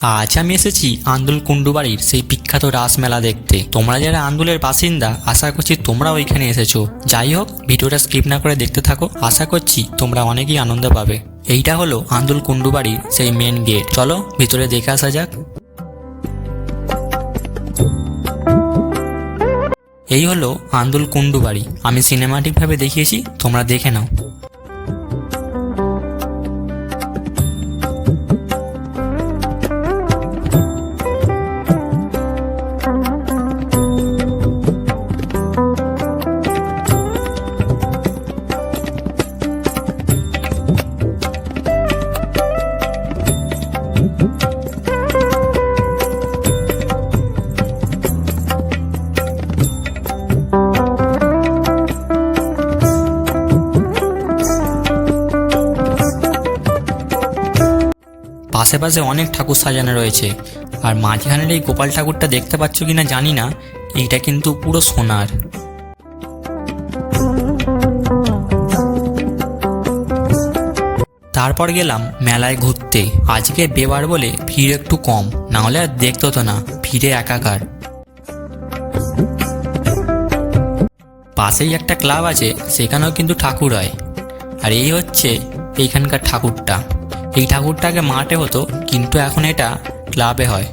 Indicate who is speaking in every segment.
Speaker 1: আজ আমি এসেছি আন্দুল কুণ্ডুবাড়ির সেই বিখ্যাত রাসমেলা দেখতে। তোমরা যারা আন্দুলের বাসিন্দা, আশা করছি তোমরা ওইখানে এসেছ। যাই হোক, ভিডিওটা স্কিপ না করে দেখতে থাকো। আশা করছি তোমরা অনেকই আনন্দ পাবে। এইটা হলো আন্দুল কুণ্ডুবাড়ির সেই মেন গেট চলো, ভিতরে দেখে আসা যাক। এই হলো আন্দুল কুণ্ডুবাড়ি। আমি সিনেমাটিকভাবে দেখিয়েছি, তোমরা দেখে নাও। পাশে পাশে অনেক ঠাকুর সাজানো রয়েছে। আর মাঝখানের এই গোপাল ঠাকুরটা দেখতে পাচ্ছ কিনা জানি না, এইটা কিন্তু পুরো সোনার। তারপর গেলাম মেলায় ঘুরতে। আজকে বেবার বলে ভিড় একটু কম না হলে আর দেখতো তো না, ভিড়ে একাকার। পাশেই একটা ক্লাব আছে, সেখানেও কিন্তু ঠাকুর হয়। আর এই হচ্ছে এইখানকার ঠাকুরটা। এই ঠাকুরটাকে মাঠে হতো, কিন্তু এখন এটা ক্লাবে হয়।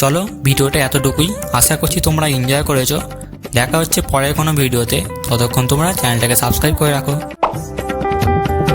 Speaker 1: চলো, ভিডিওটা এতটুকুই। আশা করছি তোমরা এনজয় করেছ। দেখা হচ্ছে পরের কোনো ভিডিওতে। ততক্ষণ তোমরা চ্যানেলটাকে সাবস্ক্রাইব করে রাখো।